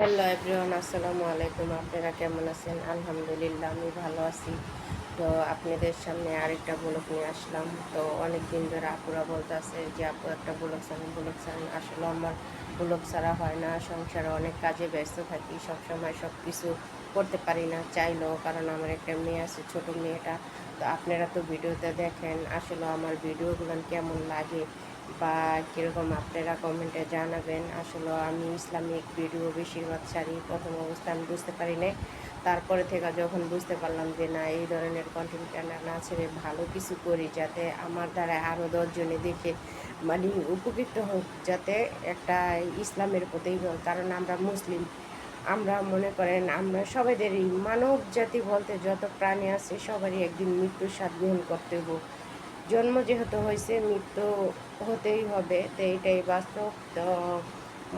Hello everyone আসসালামু আলাইকুম আপনারা কেমন আছেন? আলহামদুলিল্লাহ, আমি ভালো আছি। তো আপনাদের সামনে আরেকটা ব্লগ নিয়ে আসলাম। তো অনেক দিন ধরে আপুরা বলতে আছে যে, আপু, একটা ব্লগ চান ব্লগ চান আসলে আমার ব্লগ ছাড়া হয় না। সংসারে অনেক কাজে ব্যস্ত থাকি। সবসময় সব কিছু করতে পারি না, চাইলেও, কারণ আমার একটা মেয়ে আছে, ছোট মেয়েটা। তো আপনারা তো ভিডিওতে দেখেন। আসলে আমার ভিডিওগুলো কেমন লাগে? বা কীরকম আপনারা কমেন্টে জানাবেন। আসলে আমি ইসলামিক ভিডিও বেশিরভাগ ছাড়ি প্রথম অবস্থা আমি বুঝতে পারি নাই। তারপরে থেকে যখন বুঝতে পারলাম যে, না, এই ধরনের কন্টেন্ট না ছেড়ে ভালো কিছু করি যাতে আমার দ্বারা আরও দশজনে দেখে মানে উপকৃত হোক, যাতে একটা ইসলামের প্রতি হোক কারণ আমরা মুসলিম। আমরা মনে করেন আমরা সবাইদেরই মানব জাতি বলতে যত প্রাণী আছে সবারই একদিন মৃত্যুর স্বাদ গ্রহণ করতে হবে জন্ম যেহেতু হয়েছে, মৃত্যু হতেই হবে, তো এইটাই বাস্তব। তো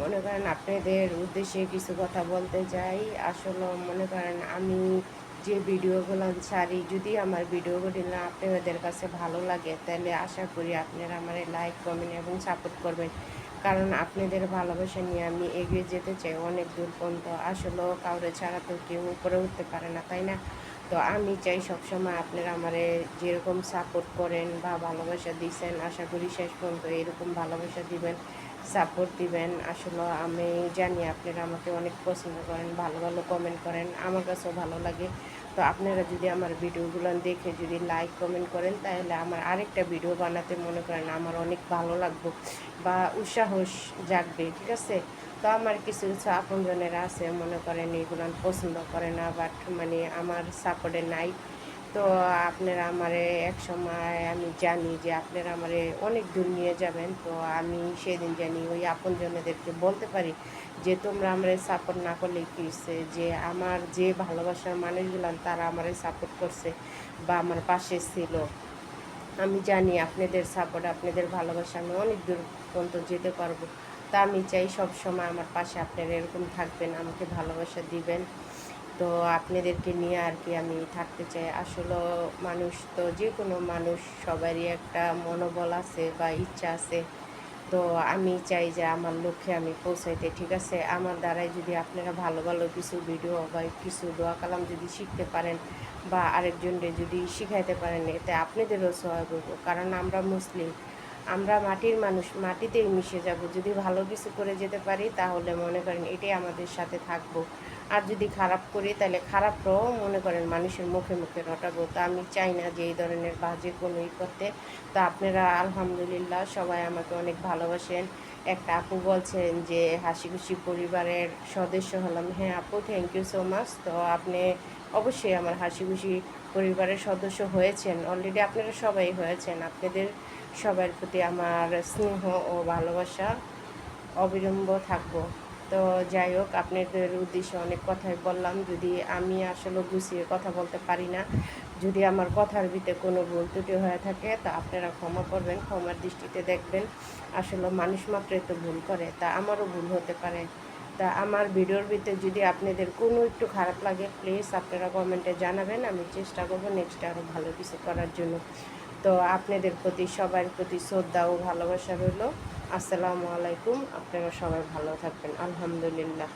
মনে করেন আপনাদের উদ্দেশ্যে কিছু কথা বলতে চাই। আসলে মনে করেন আমি যে ভিডিওগুলো ছাড়ি, যদি আমার ভিডিওগুলি না আপনাদের কাছে ভালো লাগে, তাহলে আশা করি আপনারা আমার লাইক কমেন্ট এবং সাপোর্ট করবেন। কারণ আপনাদের ভালোবাসা নিয়ে আমি এগিয়ে যেতে চাই অনেক দূর পর্যন্ত। আসলেও কাউরে ছাড়া তো কেউ উপরে উঠতে পারে না, তাই না? তো আমি চাই সবসময় আপনারা আমারে যেরকম সাপোর্ট করেন বা ভালোবাসা দিচ্ছেন আশা করি শেষ পর্যন্ত এরকম ভালোবাসা দিবেন সাপোর্ট দিবেন। আসলে আমি জানি আপনারা আমাকে অনেক পছন্দ করেন, ভালো ভালো কমেন্ট করেন, আমার কাছেও ভালো লাগে। তো আপনারা যদি আমার ভিডিওগুলো দেখে যদি লাইক কমেন্ট করেন, তাহলে আমার আরেকটা ভিডিও বানাতে মনে করেন, আমার অনেক ভালো লাগবে বা উৎসাহস জাগবে, ঠিক আছে? তো আমার কিছু কিছু আপনজনেরা আছে, মনে করেন এগুলো পছন্দ করে না বাট মানে আমার সাপোর্টে নাই। তো আপনারা আমারে এক সময় আমি জানি যে আপনারা আমারে অনেক দূর নিয়ে যাবেন, তো আমি সেদিন জানি ওই আপনজনেদেরকে বলতে পারি যে তোমরা আমার সাপোর্ট না করলে কী যে আমার যে ভালোবাসার মানুষগুলো তারা আমারে সাপোর্ট করছে বা আমার পাশে ছিল। আমি জানি আপনাদের সাপোর্ট আপনাদের ভালোবাসা আমি অনেক দূর পর্যন্ত যেতে পারব। তা আমি চাই সব সময় আমার পাশে আপনারা এরকম থাকবেন, আমাকে ভালোবাসা দিবেন। তো আপনাদেরকে নিয়ে আর কি আমি থাকতে চাই। আসলে মানুষ তো যে কোনো মানুষ, সবারই একটা মনোবল আছে বা ইচ্ছা আছে। তো আমি চাই যে আমার লক্ষ্যে আমি পৌঁছাইতে ঠিক আছে? আমার দ্বারাই যদি আপনারা ভালো ভালো কিছু ভিডিও বা কিছু দোয়া কালাম যদি শিখতে পারেন বা আরেকজনকে যদি শিখাইতে পারেন, এতে আপনাদেরও সহায় করব। কারণ আমরা মুসলিম আমরা মাটির মানুষ, মাটিতেই মিশে যাব। যদি ভালো কিছু করে যেতে পারি, তাহলে মনে করেন এটাই আমাদের সাথে থাকব। আর যদি খারাপ করি, তাহলে খারাপটাও মনে করেন মানুষের মুখে মুখে রটাবো। তা আমি চাই না যে এই ধরনের বাজে কোনো ই করতে। তো আপনারা আলহামদুলিল্লাহ সবাই আমাকে অনেক ভালোবাসেন। একটা আপু বলছেন যে হাসি খুশি পরিবারের সদস্য হলাম। হ্যাঁ আপু থ্যাংক ইউ সো মাচ তো আপনি অবশ্যই আমার হাসি খুশি পরিবারের সদস্য হয়েছেন। অলরেডি আপনারা সবাই হয়েছেন। আপনাদের সবার প্রতি আমার স্নেহ ও ভালোবাসা অবিলম্ব থাকব। তো যাই হোক, আপনাদের উদ্দেশ্যে অনেক কথাই বললাম। যদি আমি আসলে গুছিয়ে কথা বলতে পারি না, যদি আমার কথার ভিতরে কোনো ভুল ত্রুটি হয়ে থাকে, তা আপনারা ক্ষমা করবেন, ক্ষমার দৃষ্টিতে দেখবেন। আসলে মানুষ মাত্রই তো ভুল করে, তা আমারও ভুল হতে পারে। তা আমার ভিডিওর ভিতরে যদি আপনাদের কোনো একটু খারাপ লাগে প্লিজ আপনারা কমেন্টে জানাবেন। আমি চেষ্টা করব নেক্সট আরও ভালো কিছু করার জন্য। তো আপনাদের প্রতি, সবার প্রতি শ্রদ্ধা ও ভালোবাসা রইল। আসসালামু আলাইকুম। আপনারা সবাই ভালো থাকবেন। আলহামদুলিল্লাহ।